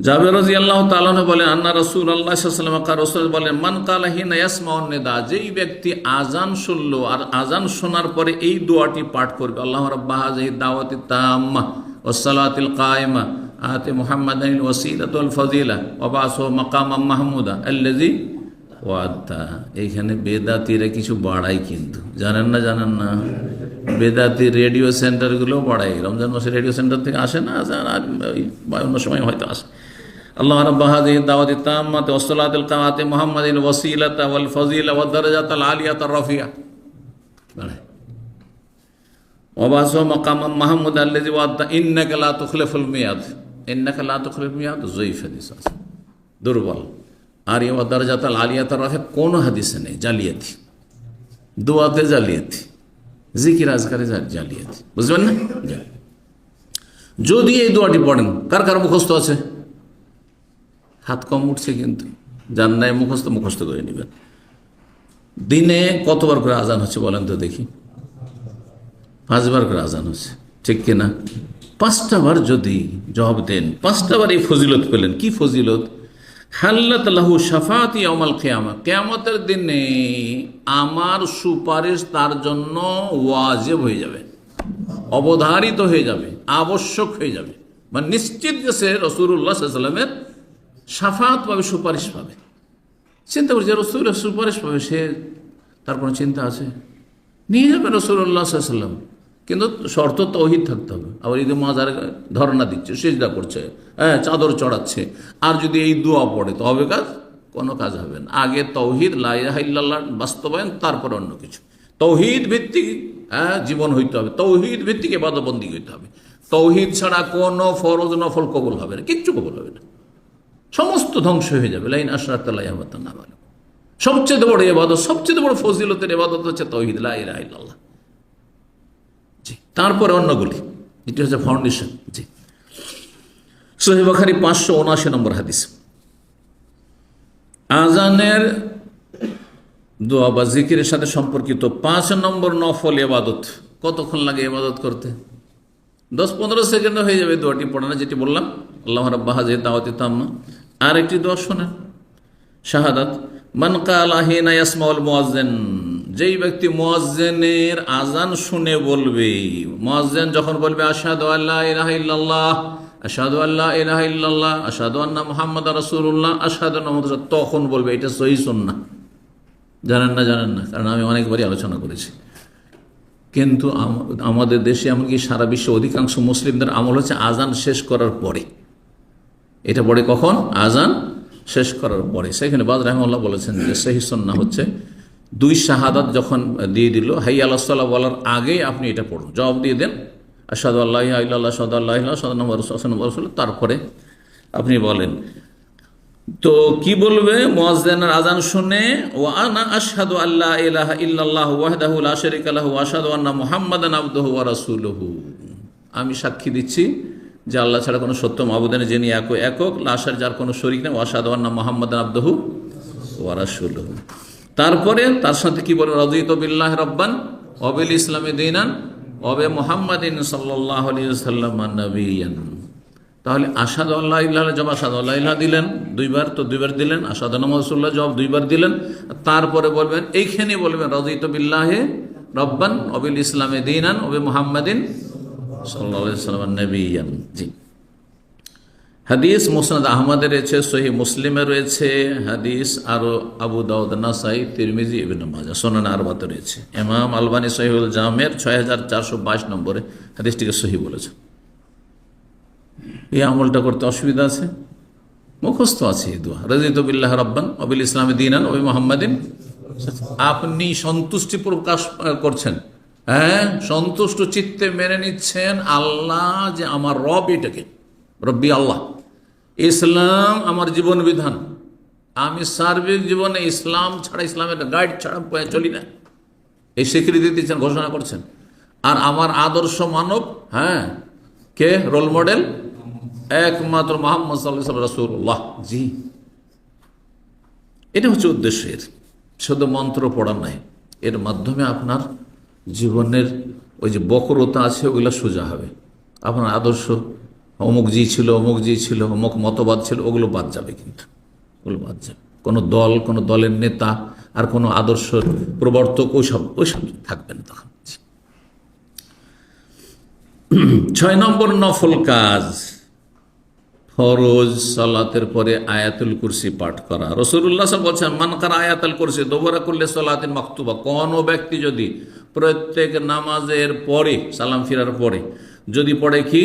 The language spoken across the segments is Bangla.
জাবের আল্লাহ বলেন বলেন, মান যেই ব্যক্তি আজান শুনল আর আজান শোনার পরে এই পাঠ করবে। আল্লাহ দাওয়াতি তাম্মা মুহাম্মদ ওবাস এইখানে বেদাতিরা কিছু বাড়াই কিন্তু। জানেন না জানেন না? বেদাতি রেডিও সেন্টারগুলো বাড়াই রমজান মাসে রেডিও সেন্টার থেকে আসে না? অন্য সময় হয়তো আসে। আল্লাহ রব্বাহ দাওয়াতি তাম্মাতে ওসলাতুল কামাতে মুহাম্মদিন ওসিলাতা ওয়াল ফজিলা ওয়াদ দারাজাত আল আলিয়াত রফিয়া। বাড়াই ওবাস মকাম মাহমুদ আল্লাজি ওয়াদ্দা ইন্নাকা লা তুখলিফুল মিয়াদ। ইন্নাকা লা তুখলিফুল মিয়াদ জয়ীফ হাদিস আছে। দুর্বল। আর এ দরজাত আল আলিয়াত রাখে কোনো হাদিসে নেই, জালিয়াতি। দোয়াতে জালিয়াতি। জিকির আজকারে জালিয়াতি। বুঝবেন না? যদি এই দোয়াটি পড়েন, কার কার মুখস্থ আছে? হাত কম উঠছে কিন্তু। নাই মুখস্থ মুখস্থ করে নেবেন। দিনে কতবার করে আজান হচ্ছে বলেন তো দেখি। পাঁচবার করে আজান হচ্ছে। ঠিক কিনা? পাঁচটা বার যদি জবাব দেন, পাঁচটা বার এই ফজিলত পেলেন। কি ফজিলত? হাল্লাত লাহু সাফাতি অমাল কেয়ামা। কেয়ামতের দিনে আমার সুপারিশ তার জন্য ওয়াজেব হয়ে যাবে। অবধারিত হয়ে যাবে। আবশ্যক হয়ে যাবে। মানে নিশ্চিত যে সে রসুল্লাহ সাল্লামের সাফাত পাবে সুপারিশ পাবে। চিন্তা করছে রসুল সুপারিশ পাবে, সে তার কোনো চিন্তা আছে? নিয়ে যাবে রসুল্লাহ সাল্লাম কিন্তু শর্ত তৌহিদ থাকতে হবে। আবার ঈদে মাজার ধর্ণা দিচ্ছে, সেজদা করছে হ্যাঁ চাদর চড়াচ্ছে। আর যদি এই দোয়া পড়ে, তো হবে কাজ? কোনো কাজ হবে না। আগে তৌহিদ লাইল্লাহ বাস্তবায়ন, তারপর অন্য কিছু। তৌহিদ ভিত্তিক হ্যাঁ জীবন হইতে হবে। তৌহিদ ভিত্তিক এবাদবন্দি হইতে হবে। তৌহিদ ছাড়া কোনো ফরজ নফল কবল হবে না, কিচ্ছু কবল হবে না। সমস্ত ধ্বংস হয়ে যাবে। লাইন আশরাত না ভালো সবচেয়ে বড় এবাদত, সবচেয়ে বড় ফজিলতের এবাদত হচ্ছে তৌহিদ লাইল্লাহ জি, তারপরে অন্যগুলি। এটি হচ্ছে ফাউন্ডেশন জি। সোহেবাখারি পাঁচশো উনআশি নম্বর হাদিস। আজানের দোয়া বা জিকিরের সাথে সম্পর্কিত পাঁচ নম্বর নফল এবাদত। কতক্ষণ লাগে এবাদত করতে? দশ পনেরো সেকেন্ডে হয়ে যাবে দোয়াটি পড়ানো, যেটি বললাম, আল্লাহ রাব্বাহ যে দাওয়াতি তাম্মা। আর একটি দোয়া শোনেন শাহাদাত, মান কালাহিনা ইয়াসমাউল মুয়াজ্জিন, যেই ব্যক্তি মুয়াজ্জিনের আজান শুনে বলবে, মুয়াজ্জিন যখন বলবে, আশহাদু আল্লা ইলাহা ইল্লাল্লাহ, আশহাদু আল্লা ইলাহা ইল্লাল্লাহ, আশহাদু আন্না মুহাম্মাদার রাসূলুল্লাহ, আশহাদু আন্না তখন বলবে, এটা সহি সুন্নাহ। জানেন না জানেন না, কারণ আমি অনেকবারই আলোচনা করেছি। কিন্তু আমাদের দেশে এমনকি সারা বিশ্বে অধিকাংশ মুসলিমদের আমল হচ্ছে আজান শেষ করার পরে। এটা পড়ে কখন? আজান শেষ করার পরে। সেখানে বাদ রহমাল্লাহ বলেছেন যে সেই সন্না হচ্ছে দুই শাহাদাত যখন দিয়ে দিল, হাই আল্লাহ বলার আগে আপনি এটা পড়ুন। জবাব দিয়ে দেন আসাদু আল্লাহ আল্লাহ সদ আল্লাহ সদ নম্বর তারপরে আপনি বলেন। তো কি বলবে? মুয়াজ্জিনের আজান শুনে, ওয়া আনা আশহাদু আল্লা ইলাহা ইল্লাল্লাহু ওয়াহদাহু লা শারীকা লাহু ওয়া আশহাদু আন্না মুহাম্মাদান আবদুহু ওয়া আমি সাক্ষী দিচ্ছি যে আল্লাহ ছাড়া কোনো সত্য মাবুদানে যিনি এক একক লাশার যার কোনো শরীক নেই ওয়াসাদু আন্না মোহাম্মদ আবদুহু ওয়া রাসূলুহু। তারপরে তার সাথে কি বলবেন রাদিতু বিল্লাহ রব্বান অবিল ইসলামে দিনান অবে মুহাম্মাদিন ওয়াসাল্লাম নবিয়ান। তাহলে আসাদ আল্লাহ ইল্লাহ জবাব আসাদ আল্লাহ দিলেন, দুইবার তো দুইবার দিলেন আসাদ নমসুল্লাহ জবাব দুইবার দিলেন। তারপরে বলবেন এইখানে বলবেন রাজিত বিল্লাহে রব্বান অবিল ইসলামে দিনান অবি মোহাম্মদিন হাদিস মুসনাদ আহমদের রয়েছে সহি মুসলিমে রয়েছে, হাদিস আরও আবু দাউদ, নাসাই, তিরমিজি, ইবিন মাজা সোনান আরবাতে রয়েছে। ইমাম আলবানী সহিউল জামের ছয় হাজার চারশো বাইশ নম্বরে হাদিসটিকে সহি বলেছে। এই আমলটা করতে অসুবিধা আছে? মুখস্থ আছে এই দোয়া। রাজিত বিল্লাহ রব্বান অবিল ইসলামে দিনান ওই মোহাম্মদিন। আপনি সন্তুষ্টি প্রকাশ করছেন। হ্যাঁ সন্তুষ্ট চিত্তে মেনে নিচ্ছেন আল্লাহ যে আমার রব এটাকে, রব্বি আল্লাহ। ইসলাম আমার জীবন বিধান। আমি সার্বিক জীবনে ইসলাম ছাড়া ইসলামের গাইড ছাড়া চলি না। এই স্বীকৃতি দিচ্ছেন, ঘোষণা করছেন। আর আমার আদর্শ মানব হ্যাঁ কে? Role model? একমাত্র মোহাম্মদ সাল্লাহ রসুল্লাহ জি। এটা হচ্ছে উদ্দেশ্যের শুধু মন্ত্র পড়া নাই এর মাধ্যমে আপনার জীবনের ওই যে বকরতা আছে ওগুলো সোজা হবে। আপনার আদর্শ, অমুক জি ছিল, অমুক জি ছিল, অমুক মতবাদ ছিল, ওগুলো বাদ যাবে কিন্তু। ওগুলো বাদ যাবে। কোনো দল, কোনো দলের নেতা আর কোনো আদর্শ প্রবর্তক ওইসব ওইসব থাকবে না তখন। ছয় নম্বর নফল কাজ, ফরজ সালাতের পরে আয়াতুল কুরসি পাঠ করা। রসুল্লাহ বলছেন মানকার আয়াতুল কুরসি, দোবরা করলে সালাতিন মাকতুবা। কোন ব্যক্তি যদি প্রত্যেক নামাজের পরে, সালাম ফিরার পরে, যদি পড়ে কি?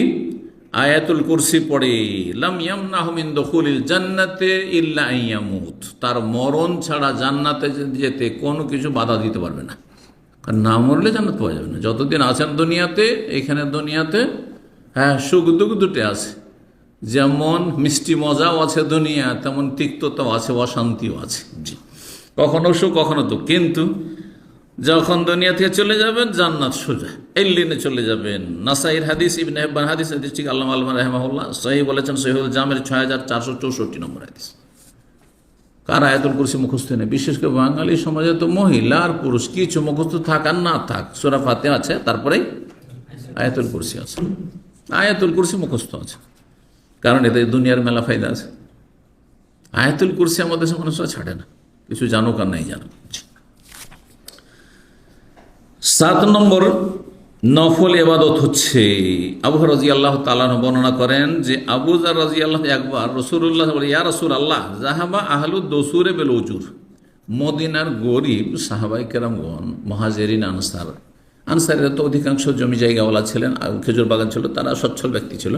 আয়াতুল কুরসি পড়ে, লাম ইয়ামনাহমিন দখুলিল জান্নাতে ইল্লা ইয়ামুত। তার মরণ ছাড়া জান্নাতে যেতে কোনো কিছু বাধা দিতে পারবে না। কারণ না মরলে জান্নাত পাওয়া যাবে না। যতদিন আছেন দুনিয়াতে, এখানে দুনিয়াতে হ্যাঁ সুখ দুঃখ দুটো আছে। যেমন মিষ্টি মজাও আছে দুনিয়া, তেমন তিক্ততাও আছে, অশান্তিও আছে। জি। কখনো সুখ, কখনো তো কিন্তু যখন দুনিয়া থেকে চলে যাবেন, জান্নাত সোজা। এল্লিনে চলে যাবেন। নাসাইর হাদিস, ইবনে হেব্বান হাদিস হাদিস ঠিক আল্লাহ আলমান রহমাউল্লাহ সহি বলেছেন সহিউল জামের ছয় হাজার চারশো চৌষট্টি নম্বর হাদিস। কার আয়াতুল কুরসি মুখস্থ নেই? বিশেষ করে বাঙালি সমাজে তো মহিলা আর পুরুষ, কিছু মুখস্থ থাক আর না থাক, সোরা ফাতে আছে, তারপরে আয়াতুল কুরসি আছে। আয়াতুল কুরসি মুখস্থ আছে। কারণ এতে দুনিয়ার মেলা ফায়দা আছে। আয়াতুল কুরসি আমাদের মানুষরা ছাড়ে না। কিছু জানুক আর নাই জানুক। সাত নম্বর নফল এবাদত হচ্ছে। আবু রাজি আল্লাহ তালান বর্ণনা করেন যে, আবু জার রাজি আল্লাহ একবার রসুল্লাহ ইয়া রসুল আল্লাহ জাহাবা আহলু দসুরে বেল উজুর, মদিনার গরিব সাহাবাই কেরামগণ, মহাজেরিন, আনসার, আনসারের তো অধিকাংশ জমি জায়গাওয়ালা ছিলেন খেজুর বাগান ছিল, তারা সচ্ছল ব্যক্তি ছিল।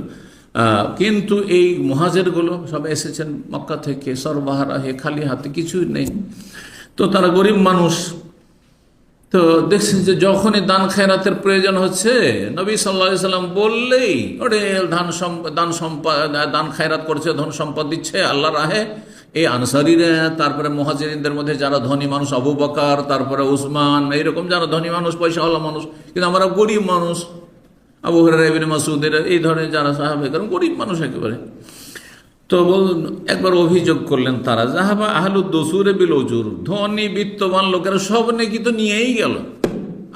কিন্তু এই মহাজেরগুলো সব এসেছেন মক্কা থেকে সরবাহারা হে খালি হাতে, কিছুই নেই। তো তারা গরিব মানুষ তো দেখছেন যে যখনই দান খেরাতের প্রয়োজন হচ্ছে, নবী সাল্লা সাল্লাম বললেই, ওরে, ধান দান সম্পদ দান খায়রাত করছে, ধন সম্পদ দিচ্ছে, আল্লাহ রাহে। এই আনসারিরা, তারপরে মহাজিনদের মধ্যে যারা ধনী মানুষ, আবু বকার, তারপরে উসমান, এইরকম যারা ধনী মানুষ, পয়সাওয়ালা মানুষ, কিন্তু আমরা গরিব মানুষ। আবু হরাইবিন মাসুদের এই ধরনের যারা সাহাবে কারণ গরিব মানুষ একেবারে। তো একবার অভিযোগ করলেন তারা, যাহাবা আহলুদ দসুরে বিল অজুর ধনী বিত্তবান লোকেরা সব নাকি তো নিয়েই গেল।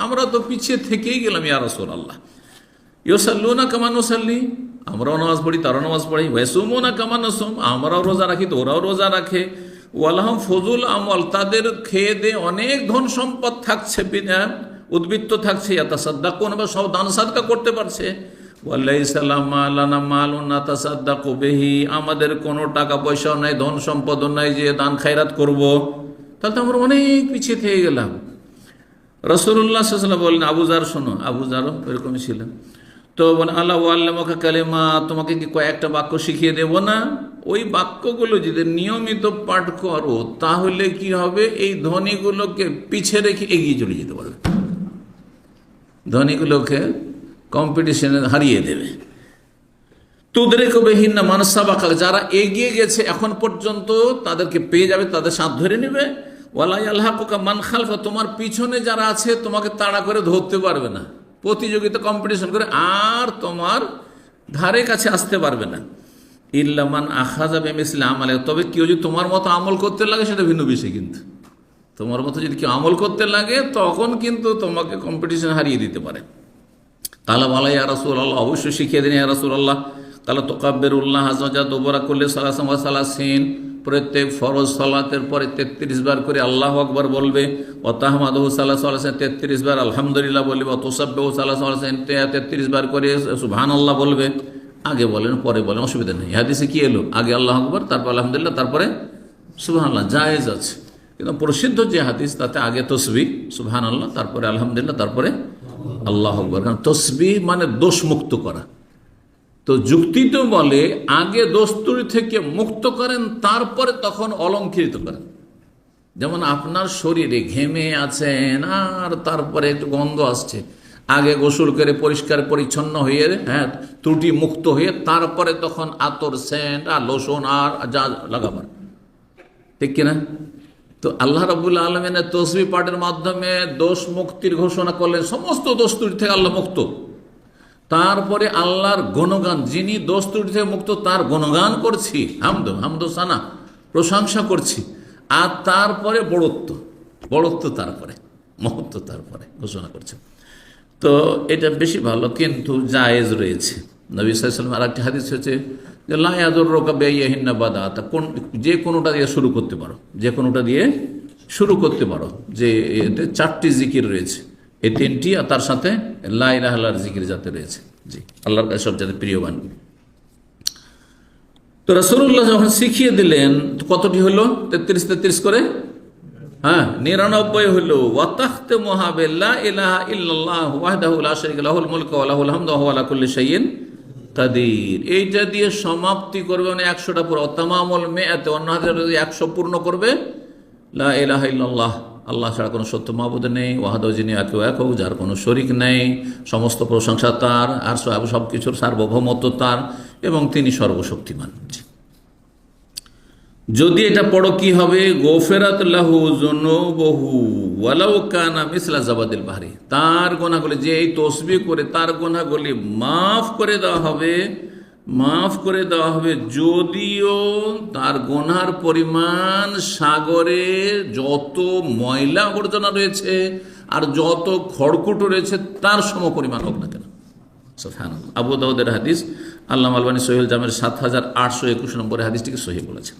আমরা তো পিছিয়ে থেকেই গেলাম, ইয়া রসুল আল্লাহ ইয়োসাল্লু না কামান ওসাল্লি আমরাও নামাজ পড়ি, তারাও নামাজ পড়ি। ওয়েসুমো না কামান সোম আমরাও রোজা রাখি তো ওরাও রোজা রাখে। ওয়ালাহম ফজুল আমল তাদের খেয়ে দে অনেক ধন সম্পদ থাকছে উদ্বৃত্ত থাকছে ইয়াতা সাদ্দা কোন বা সব দান সাদকা করতে পারছে। আমাদের কোনো টাকা পয়সাও নাই, ধন সম্পদও নাই যে দান খায়রাত করব। তাহলে তো আমরা অনেক পিছিয়ে থেকে গেলাম। রসুল্লাহ বললেন আবুজার শোনো। আবুজারও এরকমই ছিলেন। তো বলে আল্লাহ আল্লামকা কালেমা, তোমাকে কি কয়েকটা বাক্য শিখিয়ে দেব না? ওই বাক্যগুলো যদি নিয়মিত পাঠ করো, তাহলে কি হবে? এই ধনীগুলোকে পিছে রেখে এগিয়ে চলে যেতে পারবে। ধনীগুলোকে কম্পিটিশনে হারিয়ে দেবে। তোদের কবেহীন না মানসাবাকা যারা এগিয়ে গেছে এখন পর্যন্ত তাদেরকে পেয়ে যাবে, তাদের সাথ ধরে নেবে। ওয়ালাই আল্লাহ কোকা মান খালফা, তোমার পিছনে যারা আছে তোমাকে তাড়া করে ধরতে পারবে না। প্রতিযোগিতা কম্পিটিশন করে আর তোমার ধারে কাছে আসতে পারবে না। ইল্লামান আখা যাবে মিসলে আমলে, তবে কেউ যদি তোমার মতো আমল করতে লাগে, সেটা ভিন্ন বিষয় কিন্তু। তোমার মতো যদি কেউ আমল করতে লাগে, তখন কিন্তু তোমাকে কম্পিটিশন হারিয়ে দিতে পারে। কালা বলা, ইয়া রাসুল আল্লাহ অবশ্যই শিখিয়ে দিন, ইয়া রাসুল আল্লাহ কালা তোকাব্বের উল্লাহ হাজা দোবরা করলে সালাসাম সালাসিন, প্রত্যেক ফরজ সালাতের পরে তেত্রিশ বার করে আল্লাহ আকবর বলবে ও তাহমাদহ সাল্লাহ সাল্লাহ তেত্রিশ বার আলহামদুলিল্লাহ বলবে ও তোসাব্বেহ সাল্লাহ সাল্লাহ তেত্রিশ বার করে সুবহান আল্লাহ বলবে। আগে বলেন, পরে বলেন, অসুবিধা নেই। হাদিসে কি এলো? আগে আল্লাহ আকবর, তারপর আলহামদুলিল্লাহ, তারপরে সুবহান আল্লাহ জায়েজ আছে। কিন্তু প্রসিদ্ধ যে হাদিস, তাতে আগে তসবি সুবহান আল্লাহ তারপরে আলহামদুলিল্লাহ, তারপরে আল্লাহ কারণ তসবি মানে দোষ মুক্ত করা। তো যুক্তি তো বলে, আগে দোস্তুরি থেকে মুক্ত করেন, তারপরে তখন অলঙ্কৃত করেন। যেমন আপনার শরীরে ঘেমে আছেন, আর তারপরে একটু গন্ধ আসছে। আগে গোসল করে পরিষ্কার পরিচ্ছন্ন হয়ে হ্যাঁ ত্রুটি মুক্ত হয়ে, তারপরে তখন আতর সেন্ট আর লোসন আর যা লাগাবার। ঠিক কিনা? তো আল্লাহ রাবুল্লাহ আলমিনের তসবি পাঠের মাধ্যমে দোষ মুক্তির ঘোষণা করলেন, সমস্ত দোষ ত্রুটি থেকে আল্লাহ মুক্ত। তারপরে আল্লাহর গণগান, যিনি দোষ ত্রুটি থেকে মুক্ত, তার গণগান করছি, হামদ সানা, প্রশংসা করছি। আর তারপরে বড়ত্ব বড়ত্ব তারপরে, মহত্ব তারপরে ঘোষণা করছে। তো এটা বেশি ভালো, কিন্তু জায়েজ রয়েছে। নবী সাল্লাম আর একটি হাদিস হচ্ছে যে লায়াদুর রোকা বেহিনা বাদা, তা কোন, যে কোনোটা দিয়ে শুরু করতে পারো, যে কোনোটা দিয়ে শুরু করতে পারো, যে এতে চারটি জিকির রয়েছে, এই তিনটি আর তার সাথে লাই রাহলার জিকির যাতে রয়েছে। জি, আল্লাহর কাছে সব যাতে প্রিয়বান। তো রসুল্লাহ যখন শিখিয়ে দিলেন কতটি হলো? তেত্রিশ তেত্রিশ করে? হ্যাঁ নিরানব্বই হলো ওয়াতাখতে মহাবেল্লা ইলাহা ইল্লাল্লাহ ওয়াহদাহু লা শারীকা লাহুল মুলকু ওয়া লাহুল হামদু ওয়া আলা কুল্লি শাইইন। কাদির এইটা দিয়ে সমাপ্তি করবে মানে একশোটা পুরো তামামুল মেয়াতে, অন্য হাজার একশো পূর্ণ করবে, লা ইলাহা ইল্লাল্লাহ, আল্লাহ ছাড়া কোনো সত্য মাহবুদ নেই ওয়াহাদু যিনি একে এক যার কোনো শরিক নেই, সমস্ত প্রশংসা তার, আর সব কিছুর সার্বভৌমত্ব তার, এবং তিনি সর্বশক্তিমান। যদি এটা পড়ো কি হবে? গোফেরাত লাহু জনবহু ওয়ালাউ কানা মিসলা জাবাদিল বাহরি, তার গোনাগুলি যে এই তসবি করে তার গোনাগুলি মাফ করে দেওয়া হবে, মাফ করে দেওয়া হবে, যদিও তার গোনার পরিমাণ সাগরে যত ময়লা আবর্জনা রয়েছে আর যত খড়কুটো রয়েছে, তার সম পরিমাণ হোক না কেন। আবু দাউদের হাদিস আল্লাহ আলবানী সোহেল জামের সাত হাজার আটশো একুশ নম্বরের হাদিসটিকে সহি বলেছেন